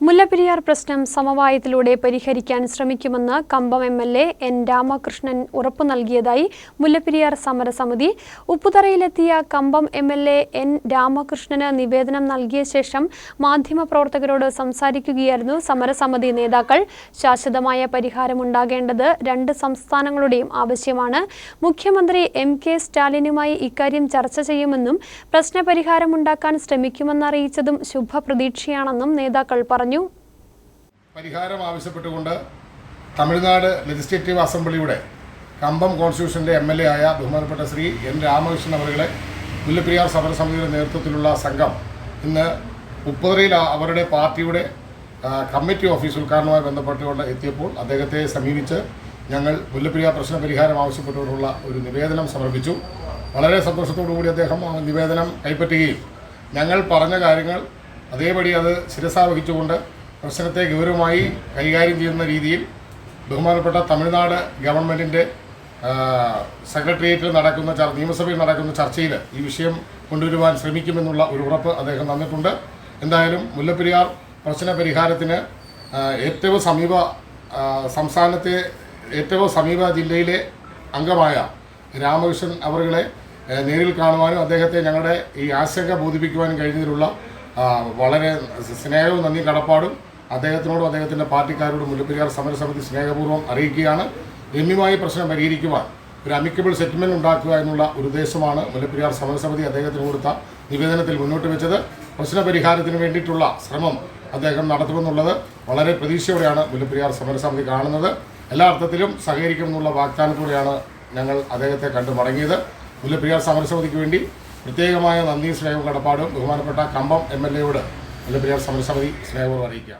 മുല്ലപ്പെരിയാർ പ്രശ്നം സമവായത്തിലൂടെ പരിഹരിക്കാൻ ശ്രമിക്കുമെന്ന് Kambam M L A N Ramakrishnan ഉറപ്പു നൽകിയതായി മുല്ലപ്പെരിയാർ സമരസമിതി. ഉപ്പുതറയിലെത്തിയ Kambam M L A N Ramakrishnan നിവേദനം നൽകിയ ശേഷം മാധ്യമപ്രവർത്തകരോട് സംസാരിക്കുകയായിരുന്നു സമരസമിതി നേതാക്കൾ. ശാശ്വതമായ പരിഹാരമുണ്ടാകേണ്ടത് രണ്ട് സംസ്ഥാനങ്ങളുടെയും ആവശ്യമാണ്. മുഖ്യമന്ത്രി എം കെ സ്റ്റാലിനുമായി ഇക്കാര്യം ചർച്ച ചെയ്യുമെന്നും പ്രശ്നപരിഹാരമുണ്ടാക്കാൻ ശ്രമിക്കുമെന്നറിയിച്ചതും ശുഭപ്രതീക്ഷയാണെന്നും നേതാക്കൾ പറഞ്ഞു. പരിഹാരം ആവശ്യപ്പെട്ടുകൊണ്ട് തമിഴ്നാട് ലെജിസ്ലേറ്റീവ് അസംബ്ലിയുടെ കമ്പം കോൺസ്റ്റിറ്റ്യൂഷന്റെ എം എൽ എ ആയ ബഹുമാനപ്പെട്ട ശ്രീ എൻ രാമകൃഷ്ണൻ അവരുടെ മുല്ലപ്പെരിയാർ സമരസമിതിയുടെ നേതൃത്വത്തിലുള്ള സംഘം ഇന്ന് ഉപ്പുതറയിൽ അവരുടെ പാർട്ടിയുടെ കമ്മിറ്റി ഓഫീസ് ഉദ്ഘാടനവുമായി ബന്ധപ്പെട്ടുകൊണ്ട് എത്തിയപ്പോൾ അദ്ദേഹത്തെ സമീപിച്ച് ഞങ്ങൾ മുല്ലപ്പെരിയാർ പ്രശ്ന പരിഹാരം ആവശ്യപ്പെട്ടുകൊണ്ടുള്ള ഒരു നിവേദനം സമർപ്പിച്ചു. വളരെ സന്തോഷത്തോടു കൂടി അദ്ദേഹം ആ നിവേദനം കൈപ്പറ്റുകയും ഞങ്ങൾ പറഞ്ഞ കാര്യങ്ങൾ അതേപടി അത് ശിരസാവഹിച്ചുകൊണ്ട് പ്രശ്നത്തെ ഗൗരവമായി കൈകാര്യം ചെയ്യുന്ന രീതിയിൽ ബഹുമാനപ്പെട്ട തമിഴ്നാട് ഗവൺമെന്റിന്റെ സെക്രട്ടേറിയറ്റിൽ നടക്കുന്ന നിയമസഭയിൽ നടക്കുന്ന ചർച്ചയിൽ ഈ വിഷയം കൊണ്ടുവരുവാൻ ശ്രമിക്കുമെന്നുള്ള ഒരു ഉറപ്പ് അദ്ദേഹം തന്നിട്ടുണ്ട്. എന്തായാലും മുല്ലപ്പെരിയാർ പ്രശ്ന പരിഹാരത്തിന് ഏറ്റവും സമീപ സംസ്ഥാനത്തെ ഏറ്റവും സമീപ ജില്ലയിലെ അംഗമായ രാമകൃഷ്ണൻ അവറുകളെ നേരിൽ കാണുവാനും അദ്ദേഹത്തെ ഞങ്ങളുടെ ഈ ആശങ്ക ബോധിപ്പിക്കുവാനും കഴിഞ്ഞതിലുള്ള വളരെ സ്നേഹവും നന്ദി കടപ്പാടും അദ്ദേഹത്തിനോടും അദ്ദേഹത്തിന്റെ പാർട്ടിക്കാരോടും മുല്ലപ്പെരിയാർ സമരസമിതി സ്നേഹപൂർവം അറിയിക്കുകയാണ്. രമ്യമായി പ്രശ്നം പരിഹരിക്കുവാൻ ഒരു അമിക്കബിൾ സെറ്റിൽമെന്റ് ഉണ്ടാക്കുക എന്നുള്ള ഒരു ഉദ്ദേശമാണ് മുല്ലപ്പെരിയാർ സമരസമിതി അദ്ദേഹത്തിന് കൊടുത്ത നിവേദനത്തിൽ മുന്നോട്ട് വെച്ചത്. പ്രശ്ന പരിഹാരത്തിന് വേണ്ടിയിട്ടുള്ള ശ്രമം അദ്ദേഹം നടത്തുമെന്നുള്ളത് വളരെ പ്രതീക്ഷയോടെയാണ് മുല്ലപ്പെരിയാർ സമരസമിതി കാണുന്നത്. എല്ലാ അർത്ഥത്തിലും സഹകരിക്കുമെന്നുള്ള വാഗ്ദാനത്തോടെയാണ് ഞങ്ങൾ അദ്ദേഹത്തെ കണ്ടു മടങ്ങിയത്. മുല്ലപ്പെരിയാർ സമരസമിതിക്ക് വേണ്ടി പ്രത്യേകമായ നന്ദി സ്നേഹവും കടപ്പാടും. ബഹുമാനപ്പെട്ട കമ്പം എം എൽ എയോട് മുല്ലപ്പെരിയാർ സമരസമിതി സ്നേഹവും അറിയിക്കുക.